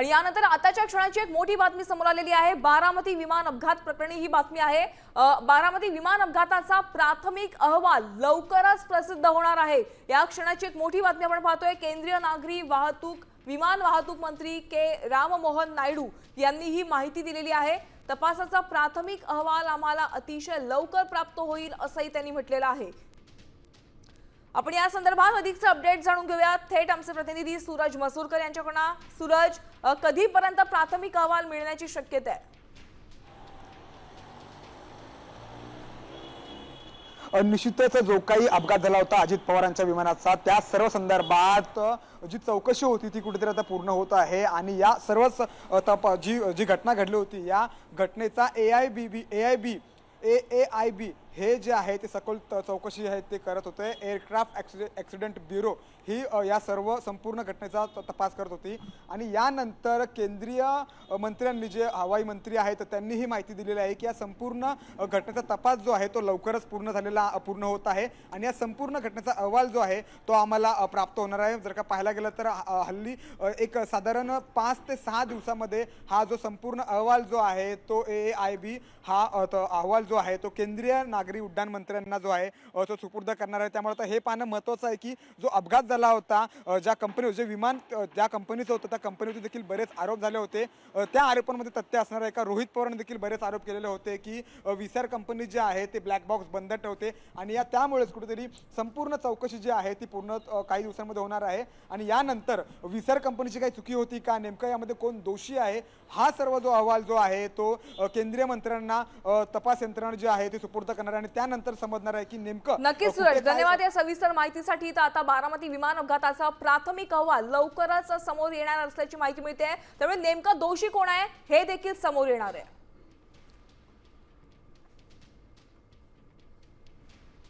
आणि यानंतर आताच्या क्षणाची एक मोठी बातमी समोर आलेली आहे. बारामती विमान अपघात प्रकरणी ही बातमी आहे. बारामती विमान अपघाताचा प्राथमिक अहवाल लवकरच प्रसिद्ध होणार आहे. या क्षणाची एक मोठी बातमी आपण पाहतोय. केंद्रीय नागरी वाहतूक विमान वाहतूक मंत्री के. राममोहन नायडू यांनी ही माहिती दिलेली आहे. तपासाचा प्राथमिक अहवाल आम्हाला अतिशय लवकर प्राप्त होईल असंही त्यांनी म्हटलेलं आहे. आपण या संदर्भात अधिकचं अपडेट जाणून घेऊयात. थेट आमचे प्रतिनिधी सूरज मसूरकर यांच्याकडून. सूरज कधीपर्यंत प्राथमिक अहवाल मिळण्याची शक्यता आहे? निश्चितच जो काही अपघात झाला होता अजित पवारांच्या विमानाचा त्या सर्व संदर्भात जी चौकशी होती ती कुठेतरी आता पूर्ण होत आहे आणि या सर्वच तप जी जी घटना घडली होती या घटनेचा A I B B A I B A A I B हे जे आहे ते सखोल त- चौकशी आहे ते करत होते. एअरक्राफ्ट ॲक्सिडे ॲक्सिडेंट ब्युरो ही या सर्व संपूर्ण घटनेचा तपास करत होती. आणि यानंतर केंद्रीय मंत्र्यांनी जे हवाई मंत्री आहेत त्यांनी ही माहिती दिलेली आहे की या संपूर्ण घटनेचा तपास जो आहे तो लवकरच पूर्ण झालेला पूर्ण होत आहे. आणि या संपूर्ण घटनेचा अहवाल जो आहे तो आम्हाला प्राप्त होणार आहे. जर का पाहायला गेलं तर हल्ली एक साधारण पाच ते सहा दिवसामध्ये हा जो संपूर्ण अहवाल जो आहे तो ए आय बी हा अहवाल जो आहे तो केंद्रीय नागरी उड्डाण मंत्र्यांना जो आहे तो सुपूर्द करणार आहे. त्यामुळे आता हे पाहणं महत्त्वाचं आहे की जो अपघात झाला होता ज्या कंपनी जे विमान ज्या कंपनीचं होतं त्या कंपनीचे देखील बरेच आरोप झाले होते. त्या आरोपांमध्ये तथ्य असणार आहे का? रोहित पवारांनी देखील बरेच आरोप केलेले होते की विसार कंपनी जे आहे ते ब्लॅक बॉक्स बंद ठेवते आणि या त्यामुळेच कुठेतरी संपूर्ण चौकशी जी आहे ती पूर्ण काही दिवसांमध्ये होणार आहे. आणि यानंतर विसार कंपनीची काही चुकी होती का? नेमकं यामध्ये कोण दोषी आहे? हा सर्व जो अहवाल जो आहे तो केंद्रीय मंत्र्यांना तपास यंत्रणा जी आहे ती सुपूर्द करणार आहे आणि त्यानंतर समजणार आहे की नेमकं नक्कीच सूरज धन्यवाद या सविस्तर माहितीसाठी. तर आता बारामती विमान अपघाताचा प्राथमिक अहवाल लवकरच समोर येणार असल्याची माहिती मिळते. त्यामुळे नेमका दोषी कोण आहे हे देखील समोर येणार आहे.